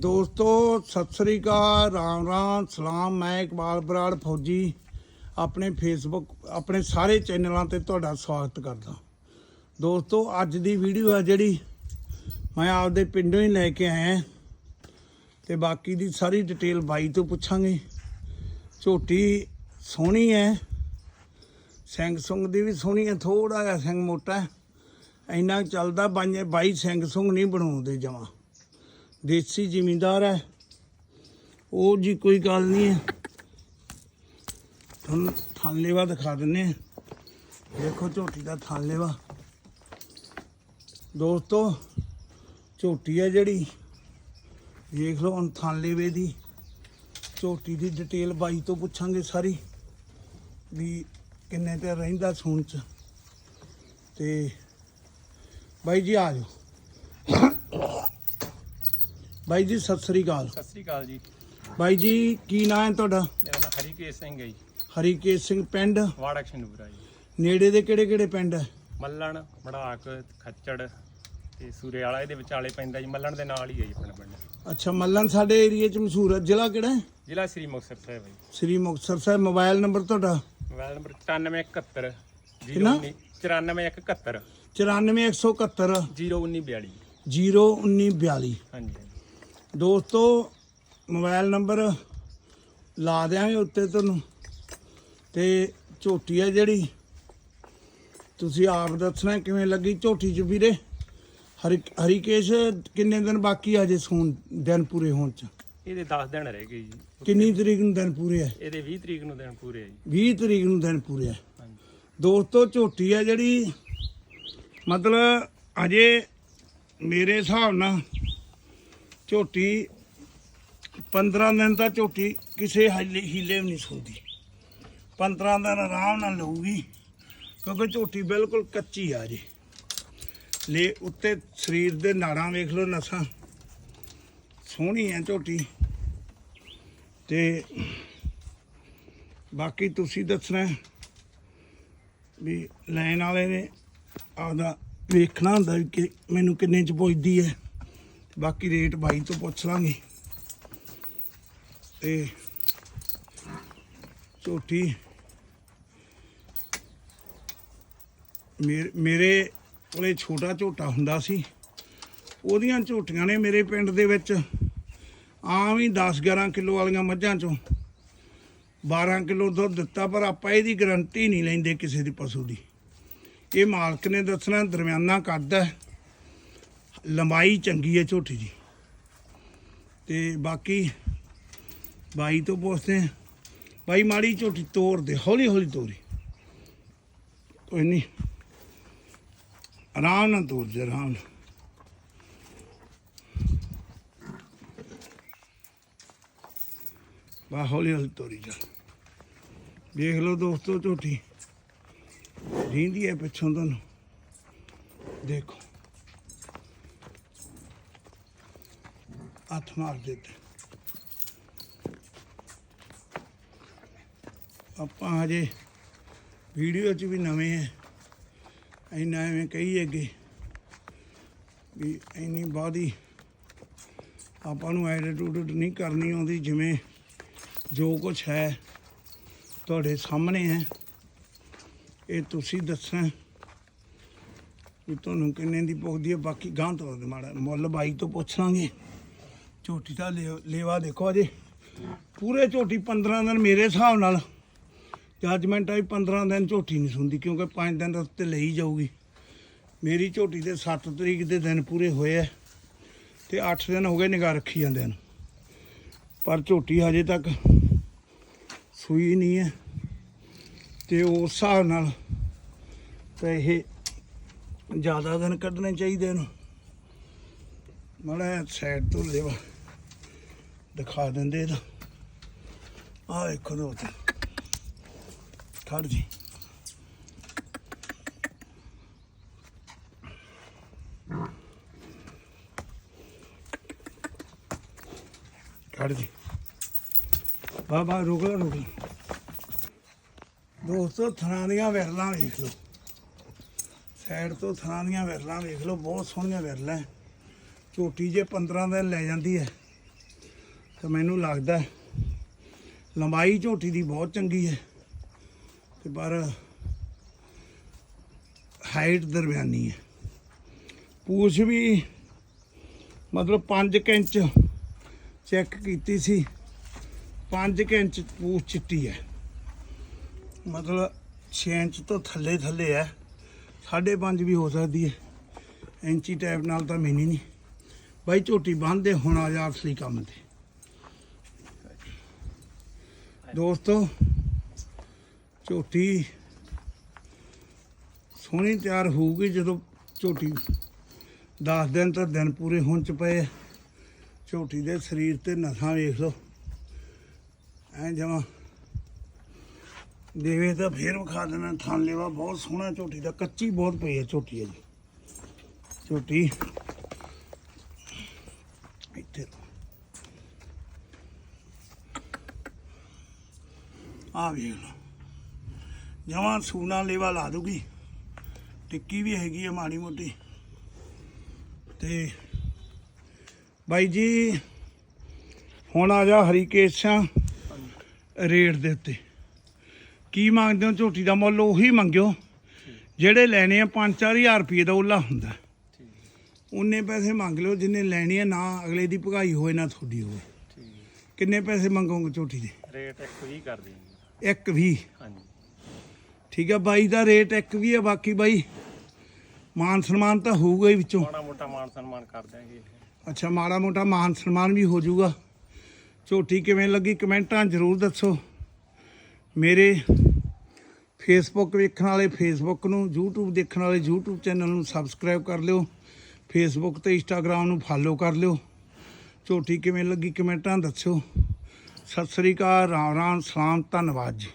ਦੋਸਤੋ, ਸਤਿ ਸ੍ਰੀ ਅਕਾਲ, ਰਾਮ ਰਾਮ, ਸਲਾਮ, ਮੈਂ ਇਕਬਾਲ ਬਰਾੜ ਫੌਜੀ, ਆਪਣੇ ਫੇਸਬੁੱਕ ਆਪਣੇ ਸਾਰੇ ਚੈਨਲਾਂ ਤੇ ਤੁਹਾਡਾ ਸਵਾਗਤ ਕਰਦਾ। ਦੋਸਤੋ, ਅੱਜ ਦੀ ਵੀਡੀਓ ਹੈ ਜਿਹੜੀ, ਮੈਂ ਆਪਦੇ ਪਿੰਡੋਂ ਹੀ ਲੈ ਕੇ ਆਇਆ। ਤੇ ਬਾਕੀ ਦੀ ਸਾਰੀ ਡਿਟੇਲ ਬਾਈ ਤੋਂ ਪੁੱਛਾਂਗੇ। ਝੋਟੀ ਸੋਹਣੀ ਹੈ। ਸਿੰਘ ਸੁੰਗ ਦੀ ਵੀ ਸੋਹਣੀ ਹੈ ਥੋੜਾ ਜਿਹਾ ਸਿੰਘ ਮੋਟਾ ਹੈ। ਇੰਨਾ ਕੁ ਚੱਲਦਾ, ਬਾਈ ਬਾਈ ਸਿੰਘ ਸੁੰਗ ਨਹੀਂ ਬਣਾਉਂਦੇ ਜਮਾ। ਦੇਸੀ ਜ਼ਿਮੀਂਦਾਰ ਹੈ। ਉਹ ਜੀ ਕੋਈ ਗੱਲ ਨਹੀਂ ਹੈ। ਤੁਹਾਨੂੰ ਥਾਨਲੇਵਾ ਦਿਖਾ ਦਿੰਨੇ ਆ ਦੇਖੋ ਝੋਟੀ ਦਾ ਥਾਨਲੇਵਾ। ਦੋਸਤੋ, ਝੋਟੀ ਹੈ ਜਿਹੜੀ। ਦੇਖ ਲਓ ਹੁਣ ਥਾਨਲੇਵੇ ਦੀ। ਝੋਟੀ ਦੀ ਡਿਟੇਲ ਬਾਈ ਤੋਂ ਪੁੱਛਾਂਗੇ ਸਾਰੀ। ਵੀ ਕਿੰਨੇ ਤੇ ਰਹਿੰਦਾ ਸੂਣ ਚ। ਤੇ ਬਾਈ ਜੀ ਆ ਜਾਓ। ਬਾਈ ਜੀ ਸਤਿ ਸ੍ਰੀ ਅਕਾਲ। ਸਤਿ ਸ੍ਰੀ ਅਕਾਲ ਜੀ। ਬਾਈ ਜੀ ਕੀ ਨਾਂ ਹੈ ਤੁਹਾਡਾ? ਮੇਰਾ ਨਾਮ ਹਰੀਕੇਸ਼ ਸਿੰਘ ਹੈ ਜੀ। ਹਰੀਕੇਸ਼ ਸਿੰਘ ਪਿੰਡ। ਵਾੜਾ ਖੰਡੂਰਾ ਜੀ। ਨੇੜੇ ਦੇ ਕਿਹੜੇ ਕਿਹੜੇ ਪਿੰਡ ਹੈ? ਮੱਲਣ ਮੜਾਕ ਖੱਚੜ ਤੇ ਸੂਰੇ ਵਾਲਾ ਇਹਦੇ ਵਿਚਾਲੇ ਪੈਂਦਾ ਜੀ। ਮੱਲਣ ਦੇ ਨਾਲ ਹੀ ਹੈ ਜੀ ਆਪਣਾ ਪਿੰਡ। ਅੱਛਾ ਮੱਲਨ ਸਾਡੇ ਏਰੀਆ ਚ ਮਸ਼ਹੂਰ ਹੈ। ਜ਼ਿਲ੍ਹਾ ਕਿਹੜਾ ਹੈ? ਜ਼ਿਲ੍ਹਾ ਸ੍ਰੀ ਮੁਕਤਸਰ ਸਾਹਿਬ ਹੈ ਜੀ। ਸ੍ਰੀ ਮੁਕਤਸਰ ਸਾਹਿਬ। ਮੋਬਾਈਲ ਨੰਬਰ ਤੁਹਾਡਾ? ਮੋਬਾਈਲ ਨੰਬਰ 9171 ਕਿੰਨਾ? 94171 94171 01942 01942 ਹਾਂਜੀ ਹਾਂਜੀ। ਦੋਸਤੋ ਮੋਬਾਈਲ ਨੰਬਰ ਲਾ ਦਿਆਂਗੇ ਉੱਤੇ ਤੁਹਾਨੂੰ। ਤੇ ਝੋਟੀ ਹੈ ਜਿਹੜੀ। ਤੁਸੀਂ ਆਪ ਦੱਸਣਾ ਕਿਵੇਂ ਲੱਗੀ ਝੋਟੀ ਚ ਵੀਰੇ? ਹਰੀ ਹਰੀਕੇਸ਼ ਕਿੰਨੇ ਦਿਨ ਬਾਕੀ ਆ ਜੇ ਸੂਣ ਦਿਨ ਪੂਰੇ ਹੋਣ ਚ? ਇਹਦੇ 10 ਦਿਨ ਰਹਿ ਗਏ ਜੀ। ਕਿੰਨੀ ਤਰੀਕ ਨੂੰ ਦਿਨ ਪੂਰੇ ਹੈ ਇਹਦੇ 20 ਤਰੀਕ ਨੂੰ ਦਿਨ ਪੂਰੇ ਆ ਜੀ। 20 ਤਰੀਕ ਨੂੰ ਦਿਨ ਪੂਰੇ ਹਾਂਜੀ। ਦੋਸਤੋ ਝੋਟੀ ਹੈ ਜਿਹੜੀ। ਮਤਲਬ ਅਜੇ ਮੇਰੇ ਹਿਸਾਬ ਨਾਲ ਝੋਟੀ 15 ਦਿਨ ਤਾਂ ਝੋਟੀ ਕਿਸੇ ਹੀਲੇ ਹੀਲੇ ਵੀ ਨਹੀਂ ਸੁਣਦੀ 15 ਦਿਨ ਆਰਾਮ ਨਾਲ ਲਊਗੀ, ਕਿਉਂਕਿ ਝੋਟੀ ਬਿਲਕੁਲ ਕੱਚੀ ਆ ਜੀ। ਲੈ ਉੱਤੇ ਸਰੀਰ ਦੇ ਨਾੜਾਂ ਵੇਖ ਲਓ ਨਸਾਂ। ਸੋਹਣੀ ਹੈ ਝੋਟੀ। ਤੇ ਬਾਕੀ ਤੁਸੀਂ ਦੱਸਣਾ ਵੀ ਲੈਣ ਵਾਲੇ ਨੇ ਆਪਦਾ ਵੇਖਣਾ ਹੁੰਦਾ ਵੀ ਕਿ ਮੈਨੂੰ ਕਿੰਨੇ ਚ ਪੁੱਜਦੀ ਹੈ। ਬਾਕੀ ਰੇਟ ਬਾਈ ਤੋਂ ਪੁੱਛ ਲਾਂਗੇ। ਤੇ ਝੋਟੀ ਮੇਰੇ ਮੇਰੇ ਕੋਲੇ ਛੋਟਾ ਝੋਟਾ ਹੁੰਦਾ ਸੀ। ਉਹਦੀਆਂ ਝੋਟੀਆਂ ਨੇ ਮੇਰੇ ਪਿੰਡ ਦੇ ਵਿੱਚ ਆਮ ਹੀ 10 11 ਕਿਲੋ ਵਾਲੀਆਂ ਮੱਝਾਂ ਚੋਂ 12 ਕਿਲੋ ਦੁੱਧ ਦਿੱਤਾ, ਪਰ ਆਪਾਂ ਇਹਦੀ ਗਰੰਟੀ ਨਹੀਂ ਲੈਂਦੇ ਕਿਸੇ ਦੀ ਪਸ਼ੂ ਦੀ। ਇਹ ਮਾਲਕ ਨੇ ਦੱਸਣਾ, ਦਰਮਿਆਨਾ ਕੱਦ ਹੈ। ਲੰਬਾਈ ਚੰਗੀ ਹੈ ਝੋਟੀ ਦੀ ਤੇ ਬਾਕੀ ਬਾਈ ਤੋਂ ਪੁੱਛਦੇ ਬਾਈ ਮਾੜੀ ਝੋਟੀ ਤੋੜ ਦੇ, ਹੌਲੀ ਹੌਲੀ ਤੋਰੀ। ਕੋਈ ਨਹੀਂ। ਆਰਾਮ ਨਾਲ ਤੋੜ ਦੇ, ਆਰਾਮ ਨਾਲ। ਬਾ ਹੌਲੀ ਹੌਲੀ ਤੋਰੀ ਜਾ। ਦੇਖ ਲਓ ਦੋਸਤੋ ਝੋਟੀ। ਰੀਂਦੀ ਹੈ ਪਿੱਛੋਂ ਤੁਹਾਨੂੰ। ਦੇਖੋ। ਹੱਥ ਮਾਰ ਦਿੱਤੇ ਆਪਾਂ ਹਜੇ ਵੀਡੀਓ 'ਚ ਵੀ ਨਵੇਂ ਹੈ ਇੰਨਾ ਐਵੇਂ ਕਹੀ ਅੱਗੇ ਵੀ ਇੰਨੀ ਬਾਦੀ ਆਪਾਂ ਨੂੰ ਐਡੀਟਿਊਡ ਨਹੀਂ ਕਰਨੀ ਆਉਂਦੀ ਜਿਵੇਂ ਜੋ ਕੁਝ ਹੈ ਤੁਹਾਡੇ ਸਾਹਮਣੇ ਹੈ। ਇਹ ਤੁਸੀਂ ਦੱਸਣਾ ਵੀ ਤੁਹਾਨੂੰ ਕਿੰਨੇ ਦੀ ਪੁੱਗਦੀ ਹੈ, ਬਾਕੀ ਗਾਂ ਤੋਂ ਮਾੜਾ ਮੁੱਲ ਬਾਈ ਤੋਂ ਪੁੱਛ ਲਾਂਗੇ। ਝੋਟੀ ਦਾ ਲੇ- ਲੇਵਾ ਦੇਖੋ ਅਜੇ। ਪੂਰੇ ਝੋਟੀ 15 ਦਿਨ ਮੇਰੇ ਹਿਸਾਬ ਨਾਲ। ਜੱਜਮੈਂਟ ਆਈ 15 ਦਿਨ ਝੋਟੀ ਨਹੀਂ ਸੁਣਦੀ ਕਿਉਂਕਿ 5 ਦਿਨ ਦਾ ਲਈ ਜਾਊਗੀ। ਮੇਰੀ ਝੋਟੀ ਦੇ 7 ਤਰੀਕ ਦੇ ਦਿਨ ਪੂਰੇ ਹੋਏ ਆ ਤੇ 8 ਦਿਨ ਹੋ ਗਏ ਨਿਗਾਹ ਰੱਖੀ ਜਾਂਦੇ ਹਨ ਪਰ ਝੋਟੀ ਹਜੇ ਤੱਕ ਸੂਈ ਨਹੀਂ ਹੈ। ਤੇ ਉਸ ਹਿਸਾਬ ਨਾਲ ਤਾਂ ਇਹ ਜ਼ਿਆਦਾ ਦਿਨ ਕੱਢਣੇ ਚਾਹੀਦੇ ਇਹਨੂੰ ਮਾੜਾ ਸਾਈਡ ਤੋਂ ਲੇਵਾ। ਦਿਖਾ ਦਿੰਦੇ ਇਹਦਾ। ਆਹ ਵੇਖੋ ਦੋ ਤੇ ਖੜ ਜੀ। ਖੜ ਜੀ। ਬਾ ਬਾ ਰੁਕ ਲਾ ਰੁਕ ਲਾ ਦੋਸਤੋ, ਥਣਾ ਦੀਆਂ ਵਿਰਲਾਂ ਵੇਖ ਲਓ। ਸਾਈਡ ਤੋਂ ਥਣਾ ਦੀਆਂ ਵਿਰਲਾਂ ਵੇਖ ਲਓ। ਬਹੁਤ ਸੋਹਣੀਆਂ ਵਿਰਲਾਂ ਝੋਟੀ ਜੇ 15 ਦਿਨ ਲੈ ਜਾਂਦੀ ਹੈ ਤਾਂ ਮੈਨੂੰ ਲੱਗਦਾ ਲੰਬਾਈ ਝੋਟੀ ਦੀ ਬਹੁਤ ਚੰਗੀ ਹੈ ਤੇ ਪਰ ਹਾਈਟ ਦਰਮਿਆਨੀ ਹੈ। ਪੂਛ ਵੀ ਮਤਲਬ 5 ਇੰਚ ਚੈੱਕ ਕੀਤੀ ਸੀ। 5 ਇੰਚ ਪੂਛ ਚਿੱਟੀ ਹੈ। ਮਤਲਬ 6 ਇੰਚ ਤੋਂ ਥੱਲੇ ਥੱਲੇ ਹੈ। 5.5 ਵੀ ਹੋ ਸਕਦੀ ਹੈ। ਇੰਚੀ ਟੈਪ ਨਾਲ ਤਾਂ ਮੈਨੀ ਨਹੀਂ। ਬਾਈ ਝੋਟੀ ਬੰਨਦੇ ਹੁਣ ਆ ਜਾ ਅਸਲੀ ਕੰਮ ਤੇ। ਦੋਸਤੋ, ਝੋਟੀ ਸੋਹਣੀ ਤਿਆਰ ਹੋਊਗੀ ਜਦੋਂ ਝੋਟੀ 10 ਦਿਨ ਤਾਂ ਦਿਨ ਪੂਰੇ ਹੋਣ ਚ ਪਏ ਝੋਟੀ ਦੇ ਸਰੀਰ ਤੇ ਨਸਾਂ ਵੇਖ ਲਓ। ਐ ਜਮਾ ਦੇਵੇ ਤਾਂ ਫੇਰ ਵਿਖਾ ਦੇਣਾ। ਥਾਂ ਲੈਵਾ ਬਹੁਤ ਸੋਹਣਾ ਝੋਟੀ ਦਾ, ਕੱਚੀ ਬਹੁਤ ਪਈ ਹੈ ਝੋਟੀ ਹੈ ਜੀ ਝੋਟੀ ਇੱਥੇ। ਆ ਵੇਖ ਲਓ। ਜਮਾਂ ਸੂਨਾ ਲੇਵਾ ਲਾ ਦੂਗੀ ਟਿੱਕੀ ਵੀ ਹੈਗੀ ਆ ਮਾੜੀ ਮੋਟੀ। ਤੇ ਬਾਈ ਜੀ ਹੁਣ ਆ ਜਾ ਹਰੀਕੇਸ਼ਾਂ ਰੇਟ ਦੇ ਉੱਤੇ। ਕੀ ਮੰਗਦੇ ਹੋ? ਝੋਟੀ ਦਾ ਮੁੱਲ ਉਹੀ ਮੰਗਿਓ। ਜਿਹੜੇ ਲੈਣੇ ਆ 5-4000 ਰੁਪਏ ਦਾ ਉਹਲਾ ਹੁੰਦਾ। ਉਨੇ ਪੈਸੇ ਮੰਗ ਲਿਓ ਜਿੰਨੇ ਲੈਣੇ ਆ ਨਾ ਅਗਲੇ ਦੀ ਭਗਾਈ ਹੋਏ ਨਾ ਤੁਹਾਡੀ ਹੋਵੇ। ਕਿੰਨੇ ਪੈਸੇ ਮੰਗੋਗੇ ਝੋਟੀ ਦੇ? ਰੇਟ ਇੱਕ ਹੀ ਕਰ ਦਿੰਦੇ ਇੱਕ ਵੀ। ਹਾਂਜੀ ਠੀਕ ਆ ਬਾਈ ਦਾ ਰੇਟ ਇੱਕ ਵੀ ਆ ਬਾਕੀ ਬਾਈ ਮਾਨ ਸਨਮਾਨ ਤਾਂ ਹੋਊਗਾ ਹੀ ਵਿੱਚੋਂ। ਮਾੜਾ ਮੋਟਾ ਮਾਨ ਸਨਮਾਨ ਕਰ ਦਿਆਂਗੇ ਅੱਛਾ ਮਾੜਾ ਮੋਟਾ ਮਾਨ ਸਨਮਾਨ ਵੀ ਹੋ ਜਾਊਗਾ। ਝੋਟੀ ਕਿਵੇਂ ਲੱਗੀ ਕਮੈਂਟਾਂ ਜ਼ਰੂਰ ਦੱਸੋ। ਮੇਰੇ ਫੇਸਬੁੱਕ ਵੇਖਣ ਵਾਲੇ ਫੇਸਬੁੱਕ ਨੂੰ YouTube ਦੇਖਣ ਵਾਲੇ YouTube ਚੈਨਲ ਨੂੰ ਸਬਸਕ੍ਰਾਈਬ ਕਰ ਲਿਓ। ਫੇਸਬੁੱਕ ਤੇ ਇੰਸਟਾਗ੍ਰam ਨੂੰ ਫਾਲੋ ਕਰ ਲਿਓ। ਝੋਟੀ ਕਿਵੇਂ ਲੱਗੀ ਕਮੈਂਟਾਂ ਦੱਸਿਓ ਸਤਿ ਸ੍ਰੀ ਅਕਾਲ ਰਾਮ ਰਾਮ ਸਲਾਮ ਧੰਨਵਾਦ ਜੀ।